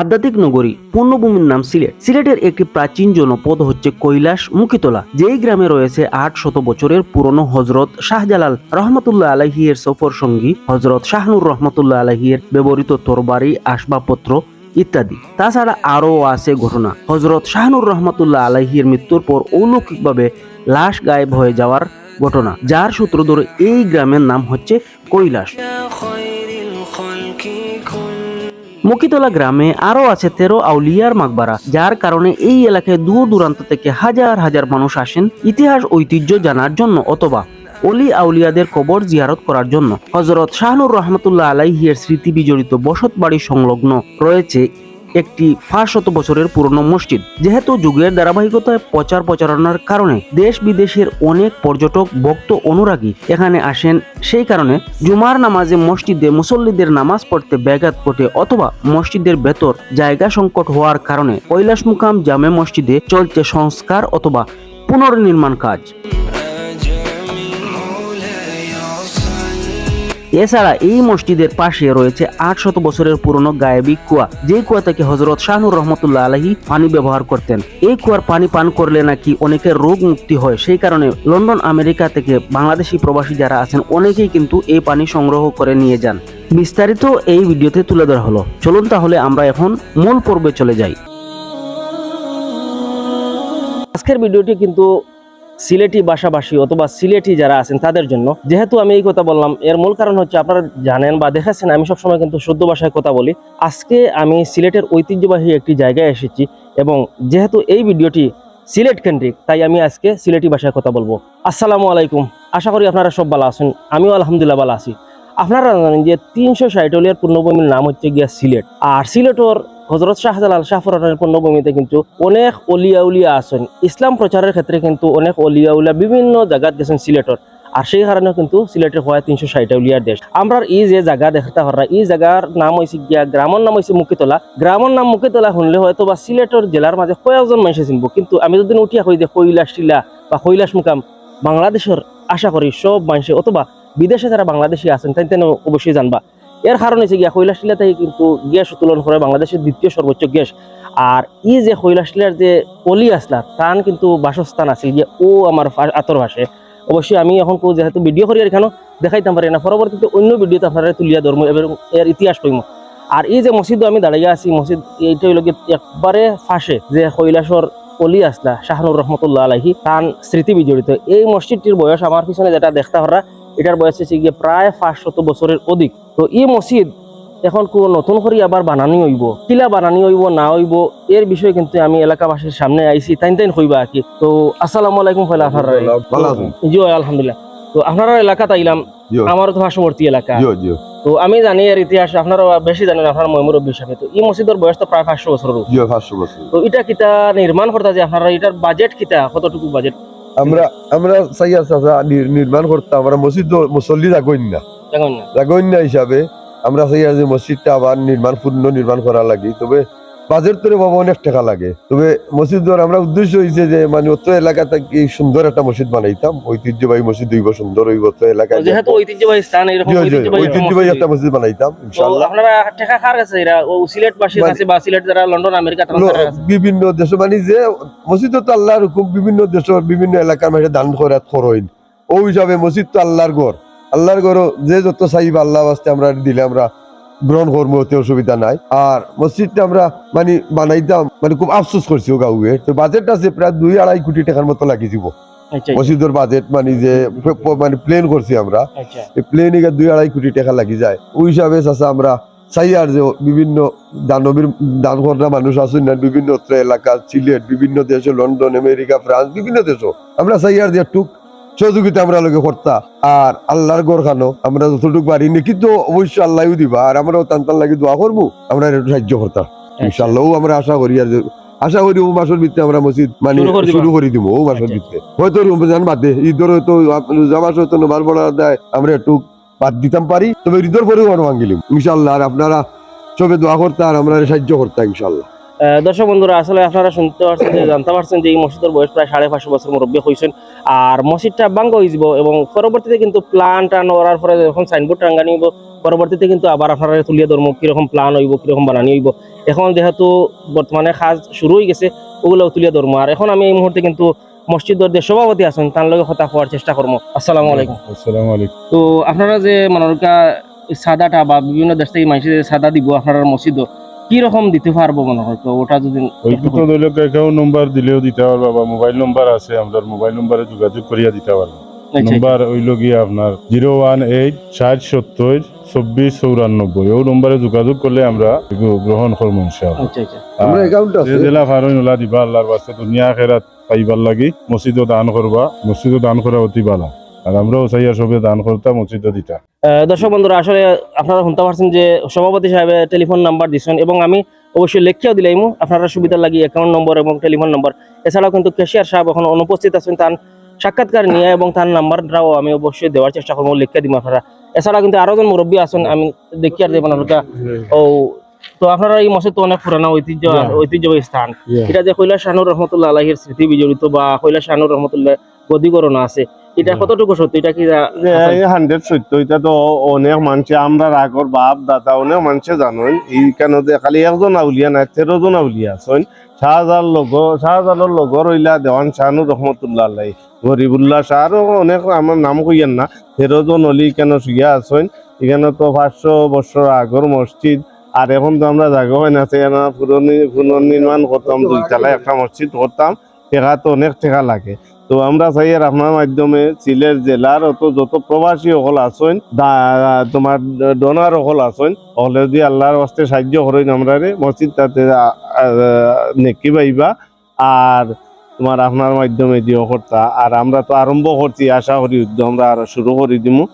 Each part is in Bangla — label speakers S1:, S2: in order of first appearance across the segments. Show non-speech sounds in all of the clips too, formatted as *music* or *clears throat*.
S1: আধ্যাত্মিক নগরী পূর্ণভূমির নাম সিলেট। সিলেটের একটি প্রাচীন জনপদ হচ্ছে কৈলাস মুখিতলা, যেই গ্রামে রয়েছে আট শত বছরের পুরনো হজরত শাহজালাল রহমতুল্লাহ আলহিয়ের সফর সঙ্গী হজরত শাহনুর রহমতুল্লাহ আলহিয়ের ব্যবহৃত তরবারি, আসবাবপত্র ইত্যাদি। তাছাড়া আরও আছে ঘটনা, হজরত শাহনুর রহমতুল্লাহ আলহির মৃত্যুর পর অলৌকিকভাবে লাশ গায়েব হয়ে যাওয়ার ঘটনা, যার সূত্র ধরে এই গ্রামের নাম হচ্ছে কৈলাস। মকিতলা গ্রামে আরও আছে তেরো আউলিয়ার মাকবারা, যার কারণে এই এলাকায় দূর দূরান্ত থেকে হাজার হাজার মানুষ আসেন ইতিহাস, ঐতিহ্য জানার জন্য অথবা অলি আউলিয়াদের কবর জিয়ারত করার জন্য। হজরত শাহনুর রহমতুল্লাহ আলাইহিয়ের স্মৃতি বিজড়িত বসত বাড়ি সংলগ্ন রয়েছে একটি শত বছরের পুরনো মসজিদ। যেহেতু যুগের ধারাবাহিকতায় প্রচার প্রচারণার কারণে দেশ বিদেশের অনেক পর্যটক, ভক্ত, অনুরাগী এখানে আসেন, সেই কারণে জুমার নামাজে মসজিদে মুসল্লিদের নামাজ পড়তে ব্যাঘাত ঘটে অথবা মসজিদের ভেতর জায়গা সংকট হওয়ার কারণে কৈলাস মুকাম জামে মসজিদে চলছে সংস্কার অথবা পুনর্নির্মাণ কাজ। এছাড়া এই মসজিদের পাশে রয়েছে আট শত বছরের পুরনো গায়েবী কুয়া। যে কুয়া থেকে হজরত শাহনুর রহমতুল্লাহ আলহী পানি ব্যবহার করতেন। এই কুয়ার পানি পান করলে নাকি অনেকের রোগ মুক্তি হয়। সেই কারণে লন্ডন, আমেরিকা থেকে বাংলাদেশি প্রবাসী যারা আছেন, অনেকেই কিন্তু এই পানি সংগ্রহ করে নিয়ে যান। বিস্তারিত এই ভিডিওতে তুলে ধরা হলো। চলুন তাহলে আমরা এখন মূল পর্বে চলে যাই। আজকের ভিডিওটি কিন্তু সিলেটি ভাষাভাষী অথবা সিলেটি যারা আছেন তাদের জন্য, যেহেতু আমি এই কথা বললাম, এর মূল কারণ হচ্ছে আপনারা জানেন বা দেখেছেন, আমি সবসময় কিন্তু শুদ্ধ ভাষায় কথা বলি। আজকে আমি সিলেটের ঐতিহ্যবাহী একটি জায়গায় এসেছি এবং যেহেতু এই ভিডিওটি সিলেট কেন্দ্রিক, তাই আমি আজকে সিলেটি ভাষায় কথা বলব। আসসালামু আলাইকুম। আশা করি আপনারা সব ভালো আছেন, আমিও আলহামদুলিল্লাহ ভালো আছি। আপনারা জানেন যে তিনশো ষাটলিয়ার পূর্ণভূমির নাম হচ্ছে গিয়া সিলেট। আর সিলেটর হজরত শাহজালাল শাহফরানের পূর্ণভূমিতে কিন্তু অনেক অলিয়া উলিয়া আছেন। ইসলাম প্রচারের ক্ষেত্রে কিন্তু অনেক অলিয়া উলিয়া বিভিন্ন জায়গাত গেছেন সিলেটর আর সেই কারণে কিন্তু সিলেটের হয় তিনশো ষাট উলিয়ার দেশ। আমরা এই যে জায়গা দেখতে হরা এই জায়গার নাম হয়েছে গিয়া, গ্রামের নাম হয়েছে মুকিতলা। গ্রামের নাম মুকিতলা শুনলে হয়তো বা সিলেটর জেলার মাঝে কয়েকজন মানুষে চিনব। কিন্তু আমি যদি উঠিয়া কই যে কৈলাস টিলা বা কৈলাস মুকাম, বাংলাদেশের আশা করি সব মানুষে অথবা বিদেশে যারা বাংলাদেশি আছেন, তাই তেন অবশ্যই জানবা। এর কারণ হচ্ছে গিয়া কৈলাস টিলাতে কিন্তু গ্যাস উত্তোলন করে বাংলাদেশের দ্বিতীয় সর্বোচ্চ গ্যাস। আর ই যে কৈলাসটিলার যে অলি আসলা তান কিন্তু বাসস্থান আছিল যে ও আমার আতর ভাষে অবশ্যই আমি এখন যেহেতু ভিডিও করি আর এখানে দেখাইতাম পারি না। পরবর্তীতে অন্য ভিডিওতে আপনারা তুলিয়া ধর্ম এবং এর ইতিহাস কইম। আর এই যে মসজিদ আমি দাঁড়াইয়া আছি, মসজিদ এইটা হইল একবারে ফাঁসে যে কৈলাসর অলি আসলা, শাহনুর রহমতুল্লাহ আলাহি তান স্মৃতি বিজড়িত। এই মসজিদটির বয়স আমার পিছনে যেটা দেখতে পারা এটার বয়স হচ্ছে গিয়ে প্রায় পাঁচশত বছরের অধিক। তো এই মসজিদ এখন কোন নতুন করে আবার বানানি হইব কিলা বানানি হইব না হইব এর বিষয়ে কিন্তু আমি এলাকাবাসীর সামনে আইছি তাইন তাইন হইবা আর কি। তো আসসালামু আলাইকুম ফেলা আপনারা। জি আলহামদুলিল্লাহ। তো আপনারা এলাকাত আইলাম
S2: জিও
S1: আমারও তো পার্শ্ববর্তী এলাকা। তো আমি জানি এর ইতিহাস আপনারা বেশি জানেন আপনার ময়মুরব্বী হিসাবে। তো এই মসজিদের বয়স তো প্রায় পাঁচশো
S2: বছর
S1: তো এটা কিতা নির্মাণ করতে যে আপনারা এটার বাজেট কিতা? কতটুকু বাজেট
S2: আমরা আমরা চাই আছে নির্মাণ করতাম আমরা মসজিদ মুসল্লি রাখইন না রাখইন না হিসাবে আমরা চাই যে মসজিদটা আবার নির্মাণ পূর্ণ নির্মাণ করা লাগে। তবে বাজেট তো বাবা অনেক টাকা লাগে। তবে মসজিদের আমরা উদ্দেশ্য হয়েছে যে মানে অত এলাকা থেকে সুন্দর একটা মসজিদ বানাইতাম। ঐতিহ্যবাহী মসজিদ হইব সুন্দর হইব তো এলাকায়।
S1: যেহেতু ঐতিহ্যবাহী স্থান এরকম ঐতিহ্যবাহী একটা মসজিদ।
S2: বানাইতাম
S1: তো আপনারা টাকা কার কাছে এরা? ও সিলেট বাসীর
S2: মানে-
S1: কাছে বা সিলেট যারা লন্ডন আমেরিকা তারা
S2: লো-
S1: কার কাছে?
S2: বিভিন্ন দেশ মানে যে মসজিদ তো আল্লাহর হুকুম বিভিন্ন দেশের বিভিন্ন এলাকার মাঝে দান করে খরইন ও হিসাবে মসজিদ তো আল্লাহর ঘর। আল্লাহর ঘর যে যত চাইব আল্লাহ বাস্তে আমরা দিলে আমরা গ্রহণ করব ওতে অসুবিধা নাই। আর মসজিদটা আমরা মানে বানাইতাম মানে খুব আফসোস করছি ও গাউয়ে তো বাজেট আছে প্রায় দুই আড়াই কোটি টাকার মতো লাগি যাব
S1: আচ্ছা।
S2: মসজিদের বাজেট মানে যে মানে প্লেন করছি আমরা।
S1: আচ্ছা।
S2: এই প্লেনে দুই আড়াই কোটি টাকা লাগি যায়। ওই হিসাবে চাচা আমরা চাই আর যে বিভিন্ন দানবীর দান করা মানুষ আছেন না বিভিন্ন এলাকা সিলেট বিভিন্ন দেশে লন্ডন আমেরিকা ফ্রান্স বিভিন্ন দেশও। আমরা চাই আর যে একটুক সহযোগিতা আমরা লোকে করতা আর আল্লাহর আমরা যতটুকু পারি নি কিন্তু অবশ্যই আল্লাহও দিবা আর আমরাও লাগি দোয়া করব আমরা একটু সাহায্য করতাম
S1: আচ্ছা।
S2: ইনশাল্লাহ আমরা আশা করি আর আশা করি ও মাসের ভিত্তি আমরা মসজিদ মানে
S1: শুরু করে দিবা?
S2: ও মাসের
S1: আচ্ছা।
S2: ভিত্তি হয়তো রমজান বাদে ঈদের হয়তো হয়তো পড়া দেয় আমরা একটু বাদ দিতাম পারি তবে ঈদের পরেও আমরা ভাঙিলিম ইনশাল্লাহ আর আপনারা সবে দোয়া করতে আর আমরা সাহায্য করতাম ইনশাল্লাহ
S1: দর্শক বন্ধুরা আসলে আপনারা শুনতে পারছেন যে জানতে পারছেন যে এই মসজিদের বয়স প্রায় সাড়ে পাঁচশো বছর মুরব্বী হয়েছেন। আর মসজিদটা বাঙ্গ হয়ে যাব এবং পরবর্তীতে কিন্তু প্লান টান ওরার পরে যখন সাইনবোর্ড টাঙ্গানি হইব পরবর্তীতে কিন্তু আবার আপনারা তুলিয়ে ধরবো কীরকম প্লান হইব কীরকম বানানি হইব। এখন যেহেতু বর্তমানে কাজ শুরু হয়ে গেছে ওগুলো তুলিয়া ধরবো আর এখন আমি এই মুহূর্তে কিন্তু মসজিদের যে সভাপতি আছেন তার লগে কথা হওয়ার চেষ্টা করব। আসসালামু আলাইকুম।
S3: আসসালামু আলাইকুম।
S1: তো আপনারা যে মানরকা সাদাটা বা বিভিন্ন দেশ থেকে মানুষের সাদা দিব আপনারা মসজিদ কি রকম দিতে পারব মনে হয়? তো ওটা যদি
S3: ওইটু তো ধরো অ্যাকাউন্ট নম্বর দিলেও দিতে পারবা বা মোবাইল নম্বর আছে আমরা মোবাইল নম্বরে যোগাযোগ করিয়া দিতে পারব।
S1: আচ্ছা,
S3: নম্বর হইল গিয়ে আপনার জিরো ওয়ান এইট ষাট সত্তর চব্বিশ চৌরানব্বই। ও নম্বরে যোগাযোগ করলে আমরা গ্রহণ করব ইনশাআল্লাহ।
S1: আচ্ছা আচ্ছা।
S2: আমরা
S3: আর
S2: অ্যাকাউন্ট আছে।
S3: যে জেলা ফারুন ওলা দিবা আল্লাহর বাস্তে দুনিয়া খেরাত পাইবার লাগি মসজিদও দান করবা মসজিদও দান করা অতি বালা আর আমরাও চাইয়া সবে দান করতাম মসজিদও দিতা
S1: দর্শক বন্ধুরা আসলে আপনারা শুনতে পারছেন যে সভাপতি সাহেবের টেলিফোন নাম্বার দিচ্ছেন এবং আমি অবশ্যই লেখিয়াও দিলাম আপনারা সুবিধা লাগি অ্যাকাউন্ট নম্বর এবং টেলিফোন নম্বর এছাড়াও কিন্তু ক্যাশিয়ার সাহেব এখন অনুপস্থিত আছেন তার সাক্ষাৎকার নিয়ে এবং তার নাম্বারটাও আমি অবশ্যই দেওয়ার চেষ্টা করব লিখে দিব আপনারা। এছাড়া কিন্তু আরও জন মুরব্বী আছেন আমি দেব আপনারা ও তো আপনারা এই মসজিদ তো অনেক পুরানো ঐতিহ্য ঐতিহ্যবাহী স্থান। এটা যে কৈলাস শানুর রহমতুল্লাহ আলাহির স্মৃতি বিজড়িত বা কৈলাস শানুর রহমতুল্লাহ গদিকরণ আছে। এটা কতটুকু সত্য? এটা কি
S4: হান্ড্রেড সত্য। এটা তো অনেক মানুষে আমরা আগর বাপ দাদা অনেক মানুষে জানেন এইখানে যে খালি একজন আউলিয়া নাই তেরো জন আউলিয়া আছেন শাহজাহান লগ শাহজাহানের লগ রইলা দেওয়ান শাহানুর রহমতুল্লাহ আল্লাহ গরিবুল্লাহ শাহ আরও অনেক আমার নাম কইয়েন না। তেরো জন অলি কেন শুইয়া আছেন এখানে তো পাঁচশো বছর আগর মসজিদ আর এখন তো আমরা জায়গা হয় না সেখানে পুনর্নি- পুনর্নির্মাণ করতাম দুইতলা একটা মসজিদ করতাম। টেকা তো অনেক টেকা লাগে। তো আমরা চাই আর আপনার মাধ্যমে সিলেট জেলার অত যত প্রবাসী সকল আছেন তোমার ডোনার সকল আছেন, হলে যদি আল্লাহর হস্তে সাহায্য করেন আমরা মসজিদ তাতে নেকি পাইবা আর তোমার আপনার মাধ্যমে দিও কর্তা আর আমরা তো আরম্ভ করছি আশা করি আমরা আর শুরু করে দিমু।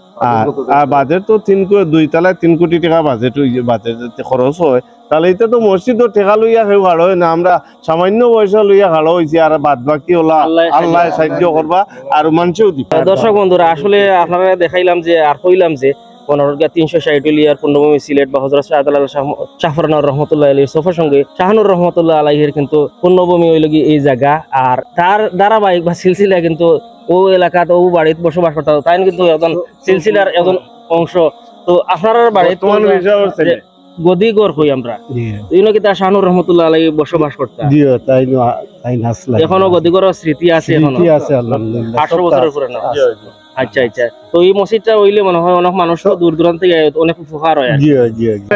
S4: আর বাজেট তো তিন দুই তলায় তিন কোটি টাকা বাজেট বাজেট খরচ হয়। তাহলে এটা তো মসজিদও টেকা লইয়া কেউ হাড় হয় না। আমরা সামান্য পয়সা লইয়া হাড় হয়েছি আর বাদ বাকি ওলা
S1: আল্লাহ
S4: সাহায্য করবা আর মানুষেও দিবা।
S1: দর্শক বন্ধুরা আসলে আপনারা দেখাইলাম যে আর কইলাম যে পনেরোটা তিনশো ষাট ইয়ার পূর্ণভূমি সিলেট বা হজরত শাহদাল শাহফরানোর রহমতুল্লাহ আলীর সোফার সঙ্গে শাহানুর রহমতুল্লাহ আলাইহের কিন্তু পূর্ণভূমি হইল কি এই জায়গা। আর তার ধারাবাহিক বা সিলসিলা কিন্তু ও এলাকাত ও বাড়িতে বসবাস করতে তাই কিন্তু একজন সিলসিলার একজন অংশ। তো আপনার গদিগর হই আমরা। কি তার শাহানুর রহমতুল্লাহ আলাই বসবাস করতে
S5: দিও তাই তাই নাচলা
S1: এখনও গদিগরের স্মৃতি আছে এখনও?
S5: স্মৃতি আছে আলহামদুলিল্লাহ
S1: বছরের। পুরানো। আচ্ছা আচ্ছা। তো এই মসজিদটা হইলে মনে হয় অনেক মানুষ তো দূর দূরান্ত থেকে অনেক উপকার হয়।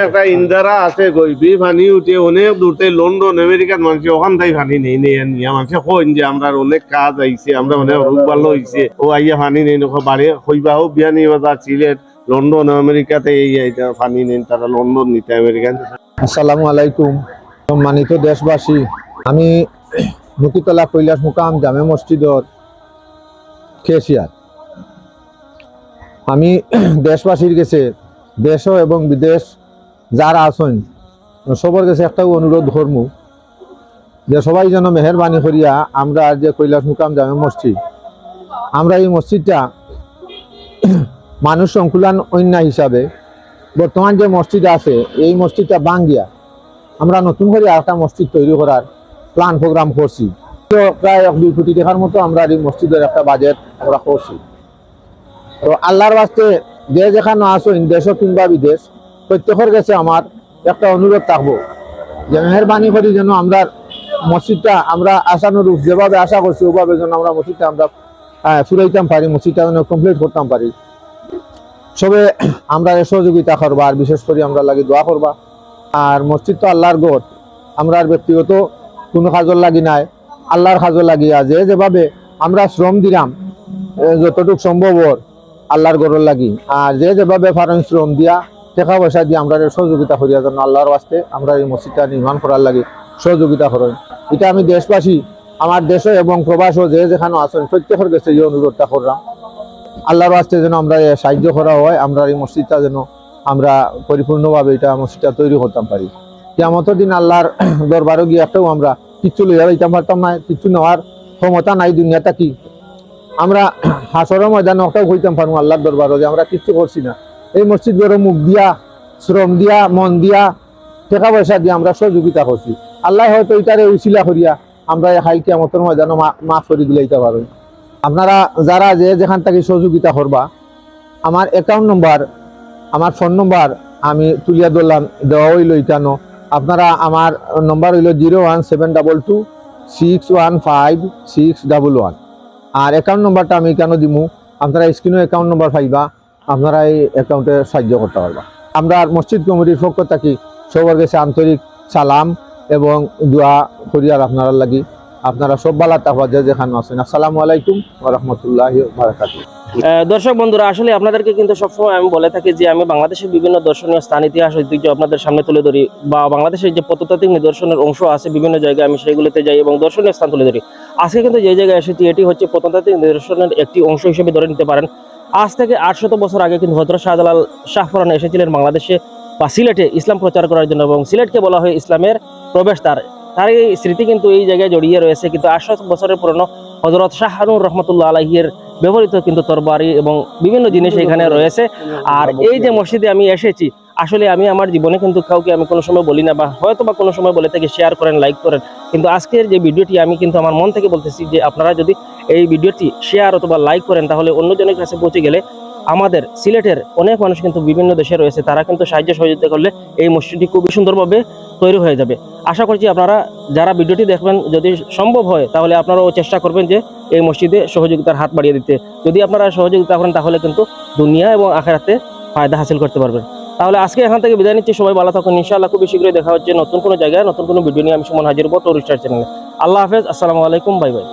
S4: একটা ইন্দারা আছে গইবি পানি উঠে অনেক দূর থেকে লন্ডন আমেরিকার মানুষ ওখান থেকে পানি নেই নেই নিয়ে মানুষ কইন যে আমরা অনেক কাজ আইছে আমরা মানে রোগ ভালো হইছে। ও আইয়া পানি নেই নখ বাড়ি হইবা হোক বিয়া নিয়ে বাজার সিলেট। লন্ডন, আমেরিকাতে এই পানি নেই তারা লন্ডন নিতে আমেরিকান।
S6: আসসালামু আলাইকুম। সম্মানিত দেশবাসী। আমি মুকিতলা কৈলাস মুকাম জামে মসজিদর কেশিয়ার। আমি দেশবাসীর কাছে দেশ এবং বিদেশ যারা আছেন, সবার কাছে একটা অনুরোধ ধর্ম যে সবাই যেন মেহরবানি করিয়া আমরা যে কৈলাস মুকাম জামে মসজিদ, আমরা এই মসজিদটা মানুষ সংকুলান অন্য হিসাবে বর্তমান যে মসজিদ আছে, এই মসজিদটা বাঙ্গিয়া। আমরা নতুন করে একটা মসজিদ তৈরি করার প্ল্যান প্রোগ্রাম করছি। তো প্রায় এক দুই কোটি টাকার মতো আমরা এই মসজিদের একটা বাজেট আমরা করছি। তো আল্লাহর বাস্তে যে যেখানে আসুন দেশ কিংবা বিদেশ, প্রত্যেকের কাছে আমার একটা অনুরোধ থাকব যে মেহরবানি করি যেন আমরা মসজিদটা আমরা আশানুরূপ যেভাবে আশা করছি, ওভাবে যেন আমরা মসজিদটা আমরা ফুরাইতাম পারি, মসজিদটা যেন কমপ্লিট করতাম পারি। সবে আমরা সহযোগিতা করবা, আর বিশেষ করে আমরা লাগে দোয়া করবা। আর মসজিদ তো আল্লাহর গোট আমরা আর ব্যক্তিগত কোনো কাজর লাগি নাই। আল্লাহর কাজর লাগিয়া যে যেভাবে আমরা শ্রম দিলাম যতটুক সম্ভব আল্লাহর গড়ের লাগি। আর যে যেভাবে পারেন শ্রম দিয়া, টাকা পয়সা দিয়ে আমরা সহযোগিতা করিয়া জন্য আল্লাহর বাস্তে আমরা এই মসজিদটা নির্মাণ করার লাগে সহযোগিতা করেন এটা আমি দেশবাসী, আমার দেশে এবং প্রবাসও যে যেখানে আছেন, প্রত্যেকের কাছে এই অনুরোধটা করলাম। আল্লাহর বাস্তে যেন আমরা সাহায্য করা হয়, আমরা এই মসজিদটা যেন আমরা পরিপূর্ণভাবে এটা মসজিদটা তৈরি করতাম পারি। কেমতের দিন আল্লাহর *clears throat* দরবারও গিয়ে একটাও আমরা কিচ্ছু লইয়া যাইতাম পারতাম না, কিচ্ছু নেওয়ার ক্ষমতা নাই দুনিয়াটা কি। আমরা *clears throat* হাসরের ময়দানে একটাও হইতাম পারব আল্লাহর দরবারও যে আমরা কিচ্ছু করছি না। এই মসজিদ গড়ে মুখ দিয়া, শ্রম দিয়া, মন দিয়া, টাকা পয়সা দিয়ে আমরা সহযোগিতা করছি। আল্লাহ হয়তো এটারে উচিলা করিয়া আমরা এই হাইল কেমতের ময়দানে মাফ করে দিলাইতে পারো আপনারা যারা যে যেখান থেকে সহযোগিতা করবা, আমার অ্যাকাউন্ট নম্বর আমার ফোন নম্বর আমি তুলিয়া ধরলাম, দেওয়া হইল ইটানো আপনারা আমার নম্বর হইল zero one seven double two six one five six double one আর অ্যাকাউন্ট নম্বরটা আমি কেন দিমু? আপনারা স্ক্রিনে অ্যাকাউন্ট নম্বর পাইবা, আপনারা এই অ্যাকাউন্টে সাহায্য করতে পারবা। আমরা মসজিদ কমিটির পক্ষ থাকি সবার কাছে আন্তরিক সালাম এবং দোয়া করি আর আপনারা লাগি। আপনারা সব বালা তাফা যে যেখানে আছেন। আসসালামু আলাইকুম রহমতুল্লাহ বারাকাতু
S1: দর্শক বন্ধুরা, আসলে আপনাদেরকে কিন্তু সবসময় আমি বলে থাকি যে, আমি বাংলাদেশের বিভিন্ন দর্শনীয় স্থান, ইতিহাস, ঐতিহ্য আপনাদের সামনে তুলে ধরি বা বাংলাদেশের যে প্রত্নতাত্ত্বিক নিদর্শনের অংশ আছে, বিভিন্ন জায়গায় আমি সেগুলোতে যাই এবং দর্শনীয় স্থান তুলে ধরি। আজকে কিন্তু যে জায়গায় এসেছি, এটি হচ্ছে প্রত্নতাত্ত্বিক নিদর্শনের একটি অংশ হিসেবে ধরে নিতে পারেন। আজ থেকে আটশত বছর আগে কিন্তু হজরত শাহজালাল শাহফরান এসেছিলেন বাংলাদেশে বা সিলেটে ইসলাম প্রচার করার জন্য এবং সিলেটকে বলা হয় ইসলামের প্রবেশ প্রবেশদ্বার। তার এই স্মৃতি কিন্তু এই জায়গায় জড়িয়ে রয়েছে। কিন্তু আটশো বছরের পুরনো হজরত শাহানুর রহমতুল্লাহ আলাহির ব্যবহৃত কিন্তু তরবারি এবং বিভিন্ন জিনিস এখানে রয়েছে। আর এই যে মসজিদে আমি এসেছি, আসলে আমি আমার জীবনে কিন্তু কাউকে আমি কোনো সময় বলি না বা হয়তো বা কোনো সময় বলে থেকে শেয়ার করেন লাইক করেন। কিন্তু আজকের যে ভিডিওটি আমি কিন্তু আমার মন থেকে বলতেছি যে আপনারা যদি এই ভিডিওটি শেয়ার অথবা লাইক করেন, তাহলে অন্যজনের কাছে পৌঁছে গেলে আমাদের সিলেটের অনেক মানুষ কিন্তু বিভিন্ন দেশে রয়েছে। তারা কিন্তু সাহায্য সহযোগিতা করলে এই মসজিদটি খুবই সুন্দরভাবে তৈরি হয়ে যাবে। আশা করছি আপনারা যারা ভিডিওটি দেখবেন যদি সম্ভব হয়, তাহলে আপনারাও চেষ্টা করবেন যে এই মসজিদে সহযোগিতার হাত বাড়িয়ে দিতে। যদি আপনারা সহযোগিতা করেন, তাহলে কিন্তু দুনিয়া এবং আখেরাতে ফায়দা হাসিল করতে পারবেন। তাহলে আজকে এখান থেকে বিদায় নিচ্ছি। সবাই ভালো থাকুন। ইনশাআল্লাহ খুবই শীঘ্রই দেখা হচ্ছে নতুন কোনো জায়গায়, নতুন কোনো ভিডিও নিয়ে। আমি সুমন হাজির হব টুরিস্টার চ্যানেলে। আল্লাহ হাফেজ। আসসালামু আলাইকুম। Bye bye.